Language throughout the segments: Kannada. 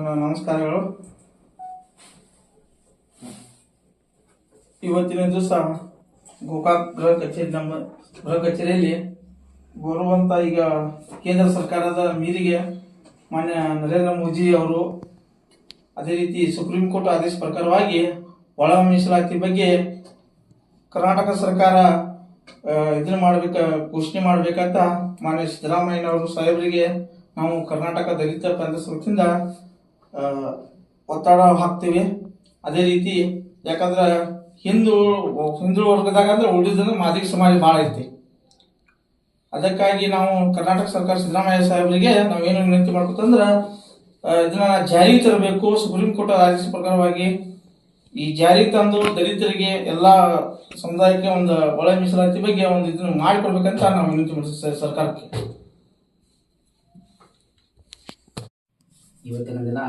ನಮಸ್ಕಾರಗಳು. ಇವತ್ತಿನ ದಿವಸ ಗೋಕಾಕ್ ಗೃಹ ಕಚೇರಿ ನಮ್ಮ ಗೃಹ ಕಚೇರಿಯಲ್ಲಿ ಬರುವಂತ ಈಗ ಕೇಂದ್ರ ಸರ್ಕಾರದ ಮೀರಿಗೆ ಮಾನ್ಯ ನರೇಂದ್ರ ಮೋದಿ ಅವರು ಅದೇ ರೀತಿ ಸುಪ್ರೀಂ ಕೋರ್ಟ್ ಆದೇಶ ಪ್ರಕಾರವಾಗಿ ಒಳ ಮೀಸಲಾತಿ ಬಗ್ಗೆ ಕರ್ನಾಟಕ ಸರ್ಕಾರ ಇದನ್ನ ಮಾಡಬೇಕ, ಘೋಷಣೆ ಮಾಡಬೇಕಂತ ಮಾನ್ಯ ಸಿದ್ದರಾಮಯ್ಯನವರು ಸಾಹೇಬರಿಗೆ ನಾವು ಕರ್ನಾಟಕ ದಲಿತ ಕಾಂಗ್ರೆಸ್ ವತಿಯಿಂದ ಒತ್ತಡ ಹಾಕ್ತೀವಿ. ಅದೇ ರೀತಿ ಯಾಕಂದ್ರೆ ಹಿಂದೂ ಹಿಂದೂ ವರ್ಗದಾಗ ಅಂದ್ರೆ ಉಳಿದಂದ್ರೆ ಮಾದಿಗ ಸಮಾಜ ಭಾಳ ಐತಿ. ಅದಕ್ಕಾಗಿ ನಾವು ಕರ್ನಾಟಕ ಸರ್ಕಾರ ಸಿದ್ದರಾಮಯ್ಯ ಸಾಹೇಬರಿಗೆ ನಾವೇನು ವಿನಂತಿ ಮಾಡ್ಕೊತಂದ್ರ ಇದನ್ನ ಜಾರಿಗೆ ತರಬೇಕು. ಸುಪ್ರೀಂ ಕೋರ್ಟ್ ಆದೇಶ ಪ್ರಕಾರವಾಗಿ ಈ ಜಾರಿಗೆ ತಂದು ದಲಿತರಿಗೆ ಎಲ್ಲಾ ಸಮುದಾಯಕ್ಕೆ ಒಂದು ಒಳ ಮೀಸಲಾತಿ ಬಗ್ಗೆ ಒಂದು ಇದನ್ನು ಮಾಡಿಕೊಡ್ಬೇಕಂತ ನಾವು ವಿನಂತಿ ಮಾಡ್ತೀವಿ ಸರ್ ಸರ್ಕಾರಕ್ಕೆ. ಇವತ್ತಿನ ದಿನ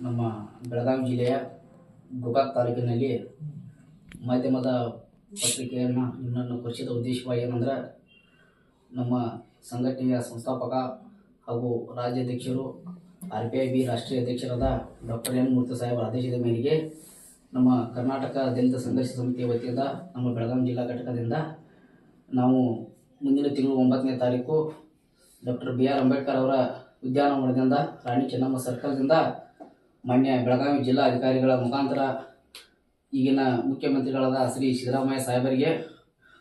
ನಮ್ಮ ಬೆಳಗಾವಿ ಜಿಲ್ಲೆಯ ಗೋಕಾಕ್ ತಾಲೂಕಿನಲ್ಲಿ ಮಾಧ್ಯಮದ ಪತ್ರಿಕೆಯನ್ನು ನಿಮ್ಮನ್ನು ಪರಿಚಿತ ಉದ್ದೇಶವಾಗಿ ಏನಂದ್ರೆ ನಮ್ಮ ಸಂಘಟನೆಯ ಸಂಸ್ಥಾಪಕ ಹಾಗೂ ರಾಜ್ಯಾಧ್ಯಕ್ಷರು ಆರ್ ಪಿ ಐ ಬಿ ರಾಷ್ಟ್ರೀಯ ಅಧ್ಯಕ್ಷರಾದ ಡಾಕ್ಟರ್ ಎನ್ ಮೂರ್ತಿ ಸಾಹೇಬರ ಆದೇಶದ ಮೇರೆಗೆ ನಮ್ಮ ಕರ್ನಾಟಕ ದಲಿತ ಸಂಘರ್ಷ ಸಮಿತಿಯ ವತಿಯಿಂದ ನಮ್ಮ ಬೆಳಗಾವಿ ಜಿಲ್ಲಾ ಘಟಕದಿಂದ ನಾವು ಮುಂದಿನ ತಿಂಗಳು ಒಂಬತ್ತನೇ ತಾರೀಕು ಡಾಕ್ಟರ್ ಬಿ ಆರ್ ಅಂಬೇಡ್ಕರ್ ಅವರ ಉದ್ಯಾನವನದಿಂದ, ರಾಣಿ ಚೆನ್ನಮ್ಮ ಸರ್ಕಲ್ದಿಂದ ಮಾನ್ಯ ಬೆಳಗಾವಿ ಜಿಲ್ಲಾ ಅಧಿಕಾರಿಗಳ ಮುಖಾಂತರ ಈಗಿನ ಮುಖ್ಯಮಂತ್ರಿಗಳಾದ ಶ್ರೀ ಸಿದ್ದರಾಮಯ್ಯ ಸಾಹೇಬರಿಗೆ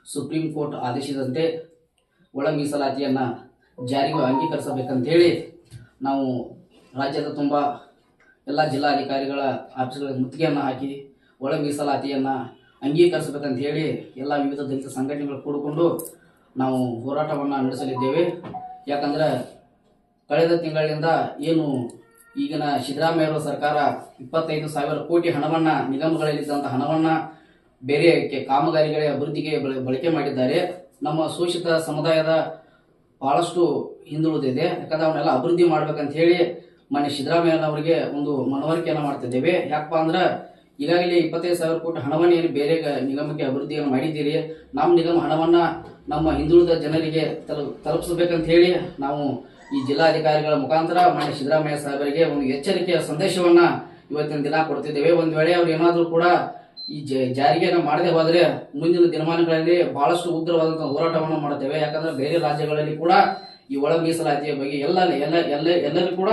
ಸುಪ್ರೀಂ ಕೋರ್ಟ್ ಆದೇಶದಂತೆ ಒಳ ಮೀಸಲಾತಿಯನ್ನು ಜಾರಿಗೆ ಅಂಗೀಕರಿಸಬೇಕಂತೇಳಿ ನಾವು ರಾಜ್ಯದ ತುಂಬ ಎಲ್ಲ ಜಿಲ್ಲಾಧಿಕಾರಿಗಳ ಆಫೀಸ್ಗಳ ಮುತ್ತಿಗೆಯನ್ನು ಹಾಕಿ ಒಳ ಮೀಸಲಾತಿಯನ್ನು ಅಂಗೀಕರಿಸಬೇಕಂತ ಹೇಳಿ ಎಲ್ಲ ವಿವಿಧ ದಲಿತ ಸಂಘಟನೆಗಳು ಕೂಡಿಕೊಂಡು ನಾವು ಹೋರಾಟವನ್ನು ನಡೆಸಲಿದ್ದೇವೆ. ಯಾಕಂದ್ರೆ ಕಳೆದ ತಿಂಗಳಿನಿಂದ ಏನು ಈಗಿನ ಸಿದ್ದರಾಮಯ್ಯ ಸರ್ಕಾರ ಇಪ್ಪತ್ತೈದು ಸಾವಿರ ಕೋಟಿ ಹಣವನ್ನು ನಿಗಮಗಳಲ್ಲಿದ್ದಂಥ ಹಣವನ್ನು ಬೇರೆ ಕಾಮಗಾರಿಗಳ ಅಭಿವೃದ್ಧಿಗೆ ಬಳ- ಬಳಕೆ ಮಾಡಿದ್ದಾರೆ. ನಮ್ಮ ಶೋಷಿತ ಸಮುದಾಯದ ಬಹಳಷ್ಟು ಹಿಂದುಳಿದಿದೆ. ಯಾಕಂದ್ರೆ ಅವನ್ನೆಲ್ಲ ಅಭಿವೃದ್ಧಿ ಮಾಡ್ಬೇಕಂತ ಹೇಳಿ ಮನೆ ಸಿದ್ದರಾಮಯ್ಯನವರಿಗೆ ಒಂದು ಮನವರಿಕೆಯನ್ನು ಮಾಡ್ತಿದ್ದೇವೆ. ಯಾಕಪ್ಪ ಅಂದ್ರೆ ಈಗಾಗಲೇ ಇಪ್ಪತ್ತೈದು ಸಾವಿರ ಕೋಟಿ ಹಣವನ್ನು ಏನು ಬೇರೆ ನಿಗಮಕ್ಕೆ ಅಭಿವೃದ್ಧಿಯನ್ನು ಮಾಡಿದ್ದೀರಿ. ನಮ್ಮ ನಿಗಮ ಹಣವನ್ನು ನಮ್ಮ ಹಿಂದುಳಿದ ಜನರಿಗೆ ತಲು ತಲುಪಿಸಬೇಕಂತ ಹೇಳಿ ನಾವು ಈ ಜಿಲ್ಲಾಧಿಕಾರಿಗಳ ಮುಖಾಂತರ ಮಾನ್ಯ ಸಿದ್ದರಾಮಯ್ಯ ಸಾಹೇಬರಿಗೆ ಒಂದು ಎಚ್ಚರಿಕೆಯ ಸಂದೇಶವನ್ನ ಇವತ್ತಿನ ದಿನ ಕೊಡ್ತಿದ್ದೇವೆ. ಒಂದು ವೇಳೆ ಅವ್ರು ಏನಾದರೂ ಕೂಡ ಈ ಜಾರಿಗೆಯನ್ನು ಮಾಡದೆ ಹೋದರೆ ಮುಂದಿನ ದಿನಮಾನಗಳಲ್ಲಿ ಬಹಳಷ್ಟು ಉಗ್ರವಾದಂತಹ ಹೋರಾಟವನ್ನು ಮಾಡುತ್ತೇವೆ ಯಾಕಂದ್ರೆ ಬೇರೆ ರಾಜ್ಯಗಳಲ್ಲಿ ಕೂಡ ಈ ಒಳ ಮೀಸಲಾತಿಯ ಬಗ್ಗೆ ಎಲ್ಲ ಎಲ್ಲ ಎಲ್ಲ, ಎಲ್ಲರೂ ಕೂಡ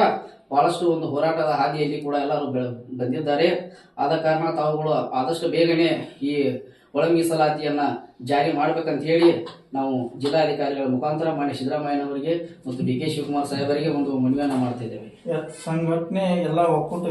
ಬಹಳಷ್ಟು ಒಂದು ಹೋರಾಟದ ಹಾದಿಯಲ್ಲಿ ಕೂಡ ಎಲ್ಲರೂ ಬಂದಿದ್ದಾರೆ. ಆದ ಕಾರಣ ತಾವುಗಳು ಆದಷ್ಟು ಬೇಗನೆ ಈ ಒಳ ಮೀಸಲಾತಿಯನ್ನ ಜಾರಿ ಮಾಡ್ಬೇಕಂತ ಹೇಳಿ ನಾವು ಜಿಲ್ಲಾಧಿಕಾರಿಗಳ ಮುಖಾಂತರ ಮಾಡಿ ಸಿದ್ದರಾಮಯ್ಯನವರಿಗೆ ಮತ್ತು ಡಿ ಕೆ ಶಿವಕುಮಾರ್ ಸಾಹೇಬರಿಗೆ ಒಂದು ಮನವಿಯನ್ನ ಮಾಡ್ತಾ ಇದ್ದೇವೆ. ಸಂಘಟನೆ ಎಲ್ಲ ಒಕ್ಕೂಟ